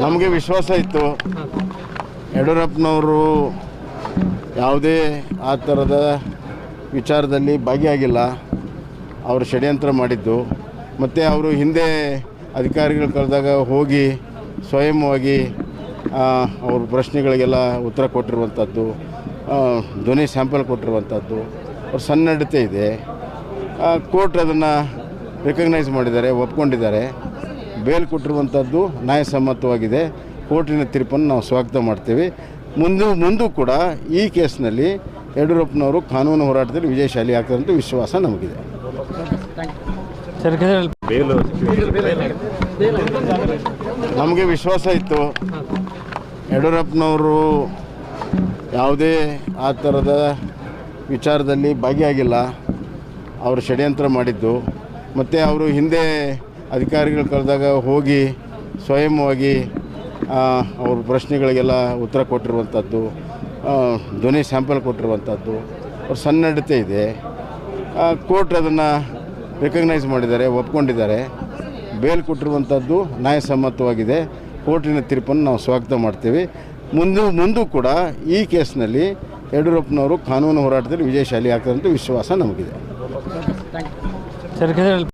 ನಮಗೆ ವಿಶ್ವಾಸ ಇತ್ತು. ಯಡಿಯೂರಪ್ಪನವರು ಯಾವುದೇ ಆ ಥರದ ವಿಚಾರದಲ್ಲಿ ಭಾಗಿಯಾಗಿಲ್ಲ. ಅವರು ಷಡ್ಯಂತ್ರ ಮಾಡಿದ್ದು. ಮತ್ತು ಅವರು ಹಿಂದೆ ಅಧಿಕಾರಿಗಳು ಕರೆದಾಗ ಹೋಗಿ ಸ್ವಯಂವಾಗಿ ಅವ್ರ ಪ್ರಶ್ನೆಗಳಿಗೆಲ್ಲ ಉತ್ತರ ಕೊಟ್ಟಿರುವಂಥದ್ದು ಧ್ವನಿ ಸ್ಯಾಂಪಲ್ ಕೊಟ್ಟಿರುವಂಥದ್ದು. ಅವ್ರ ಸನ್ನಡತೆ ಇದೆ. ಕೋರ್ಟ್ ಅದನ್ನು ರೆಕಗ್ನೈಸ್ ಮಾಡಿದ್ದಾರೆ ಒಪ್ಕೊಂಡಿದ್ದಾರೆ. ಬೇಲ್ ಕೊಟ್ಟಿರುವಂಥದ್ದು ನ್ಯಾಯಸಮ್ಮತವಾಗಿದೆ. ಕೋರ್ಟಿನ ತೀರ್ಪನ್ನು ನಾವು ಸ್ವಾಗತ ಮಾಡ್ತೀವಿ. ಮುಂದೆ ಮುಂದೂ ಕೂಡ ಈ ಕೇಸ್ನಲ್ಲಿ ಯಡಿಯೂರಪ್ಪನವರು ಕಾನೂನು ಹೋರಾಟದಲ್ಲಿ ವಿಜಯಶಾಲಿ ಆಗ್ತಾರೆ ಅಂತ ವಿಶ್ವಾಸ ನಮಗಿದೆ. ನಮಗೆ ವಿಶ್ವಾಸ ಇತ್ತು. ಯಡಿಯೂರಪ್ಪನವರು ಯಾವುದೇ ಆ ಥರದ ವಿಚಾರದಲ್ಲಿ ಭಾಗಿಯಾಗಿಲ್ಲ. ಅವರು ಷಡ್ಯಂತ್ರ ಮಾಡಿದ್ದು. ಮತ್ತು ಅವರು ಹಿಂದೆ ಅಧಿಕಾರಿಗಳು ಕರೆದಾಗ ಹೋಗಿ ಸ್ವಯಂವಾಗಿ ಅವ್ರ ಪ್ರಶ್ನೆಗಳಿಗೆಲ್ಲ ಉತ್ತರ ಕೊಟ್ಟಿರುವಂಥದ್ದು ಧ್ವನಿ ಸ್ಯಾಂಪಲ್ ಕೊಟ್ಟಿರುವಂಥದ್ದು, ಅವ್ರ ಸನ್ನಡತೆ ಇದೆ. ಕೋರ್ಟ್ ಅದನ್ನು ರೆಕಗ್ನೈಸ್ ಮಾಡಿದ್ದಾರೆ, ಒಪ್ಕೊಂಡಿದ್ದಾರೆ. ಬೇಲ್ ಕೊಟ್ಟಿರುವಂಥದ್ದು ನ್ಯಾಯಸಮ್ಮತವಾಗಿದೆ. ಕೋರ್ಟಿನ ತೀರ್ಪನ್ನು ನಾವು ಸ್ವಾಗತ ಮಾಡ್ತೀವಿ. ಮುಂದೆ, ಮುಂದೂ ಕೂಡ ಈ ಕೇಸ್ನಲ್ಲಿ ಯಡಿಯೂರಪ್ಪನವರು ಕಾನೂನು ಹೋರಾಟದಲ್ಲಿ ವಿಜಯಶಾಲಿ ಆಗ್ತಾರೆ ಅಂತ ವಿಶ್ವಾಸ ನಮಗಿದೆ. ser que es el